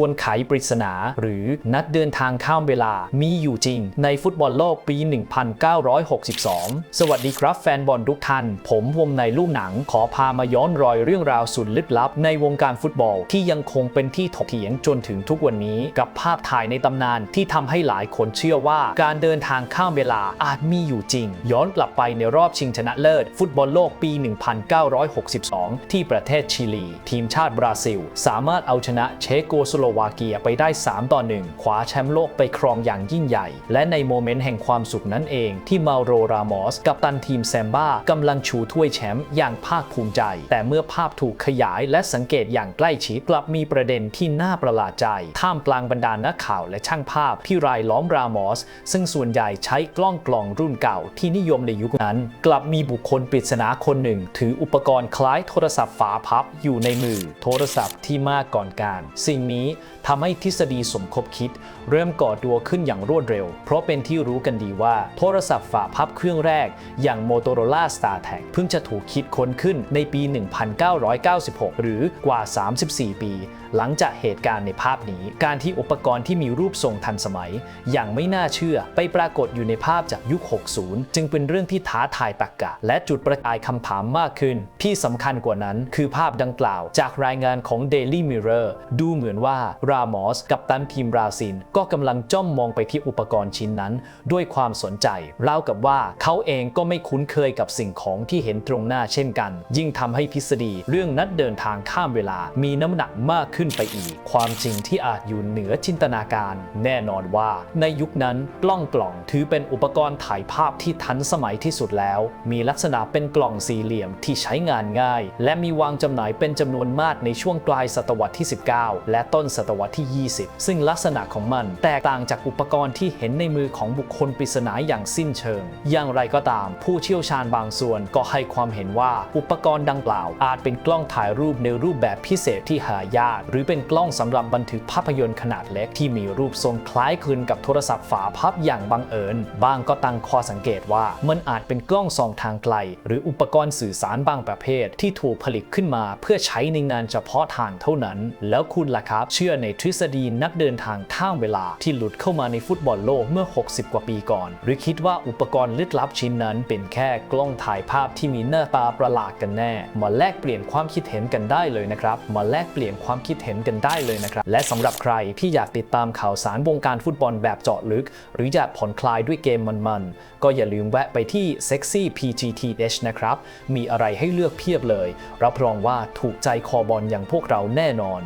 วนไขปริศนา หรือนัดเดินทางข้ามเวลามีอยู่จริง ในฟุตบอลโลกปี 1962 สวัสดีครับแฟนบอลทุกท่าน ผมวงในลูกหนังขอพามาย้อนรอยเรื่องราวสุดลึกลับ ในวงการฟุตบอลที่ยังคงเป็นที่ถกเถียงจนถึงทุกวันนี้ กับภาพถ่ายในตำนานที่ทำให้หลายคนเชื่อว่า การเดินทางข้ามเวลาอาจมีอยู่จริง ย้อนกลับไปในรอบชิงชนะเลิศ ฟุตบอลโลกปี 1962 ที่ประเทศชิลี ทีมชาติบราซิล สามารถเอาชนะเชโกสโลวาเกียไปได้ 3 ต่อ 1 คว้าแชมป์โลกไปครองอย่างยิ่งใหญ่ และในโมเมนต์แห่งความสุขนั้นเองที่มาโรรามอส กับตันทีมแซมบ้ากำลังชูถ้วยแชมป์อย่างภาคภูมิใจ แต่เมื่อภาพถูกขยายและสังเกตอย่างใกล้ชิดกลับมีประเด็นที่น่าประหลาดใจ ท่ามกลางบรรดานักข่าวและช่างภาพที่รายล้อมรามอส ซึ่งส่วนใหญ่ใช้กล้องกล่องรุ่นเก่าที่นิยมในยุคนั้น กลับมีบุคคลปริศนาคนหนึ่ง ถืออุปกรณ์คล้ายโทรศัพท์ฝาพับอยู่ในมือ โทรศัพท์ที่มาก่อนการ สิ่งนี้ทำให้ทฤษฎีสมคบคิด เริ่มก่อตัวขึ้นอย่างรวดเร็ว เพราะเป็นที่รู้กันดีว่า โทรศัพท์ฝาพับเครื่องแรก อย่าง Motorola StarTAC เพิ่งจะถูกคิดค้นขึ้นในปี 1996 หรือกว่า 34 ปี หลังจากเหตุการณ์ในภาพนี้ การที่อุปกรณ์ที่มีรูปทรงทันสมัย อย่างไม่น่าเชื่อไปปรากฏอยู่ในภาพจากยุค 60 จึงเป็นเรื่องที่ท้าทายตรรกกะ และจุดประกายคำถามมากขึ้น ที่สำคัญกว่านั้นคือภาพดังกล่าว จากรายงานของ Daily Mirror ดูเหมือนว่ารามอสกับตันทีมบราซิลก็กำลังจ้องมองไปที่อุปกรณ์ชิ้นนั้น ด้วยความสนใจเล่ากับว่าเขาเองก็ไม่คุ้นเคยกับสิ่งของที่เห็นตรงหน้าเช่นกัน ยิ่งทำให้ทฤษฎีเรื่องนัดเดินทางข้ามเวลา มีน้ำหนักมากขึ้นไปอีก ความจริงที่อาจอยู่เหนือจินตนาการ แน่นอนว่า ในยุคนั้นกล้องกล่องถือเป็นอุปกรณ์ถ่ายภาพที่ทันสมัยที่สุดแล้ว มีลักษณะเป็นกล่องสี่เหลี่ยมที่ใช้งานง่าย และมีวางจำหน่ายเป็นจำนวนมากในช่วงปลายศตวรรษที่ 19 และต้นศตวรรษที่ 20 ซึ่งลักษณะของมันแตกต่างจากอุปกรณ์ที่เห็นในมือของบุคคลปริศนาอย่างสิ้นเชิง อย่างไรก็ตาม ผู้เชี่ยวชาญบางส่วนก็ให้ความเห็นว่าอุปกรณ์ดังกล่าว อาจเป็นกล้องถ่ายรูปในรูปแบบพิเศษที่หายาก หรือเป็นกล้องสำหรับบันทึกภาพยนตร์ขนาดเล็กที่มีรูปทรงคล้ายคลึงกับโทรศัพท์ฝาพับอย่างบังเอิญบางก็ตั้งข้อสังเกตว่ามันอาจเป็นกล้องส่องทางไกล หรืออุปกรณ์สื่อสารบางประเภทที่ถูกผลิตขึ้นมาเพื่อใช้ในงานเฉพาะทางเท่านั้น แล้วคุณล่ะครับเชื่อในทฤษฎีนักเดินทางข้ามเวลาที่หลุดเข้ามาในฟุตบอลโลกเมื่อ 60 กว่าปีก่อน หรือคิดว่าอุปกรณ์ลึกลับชิ้นนั้นเป็นแค่กล้องถ่ายภาพที่มีหน้าตาประหลาดกันแน่ มาแลกเปลี่ยนความคิดเห็นกันได้เลยนะครับ มาแลกเปลี่ยนความคิดเห็นกันได้เลยนะครับ และสำหรับใครที่อยากติดตามข่าวสารวงการฟุตบอลแบบเจาะลึก หรืออยากผ่อนคลายด้วยเกมมันๆ ก็อย่าลืมแวะไปที่ Sexy PGTH นะครับ มีอะไรให้เลือกเพียบเลย รับรองว่าถูกใจคอบอลอย่างพวกเราแน่นอน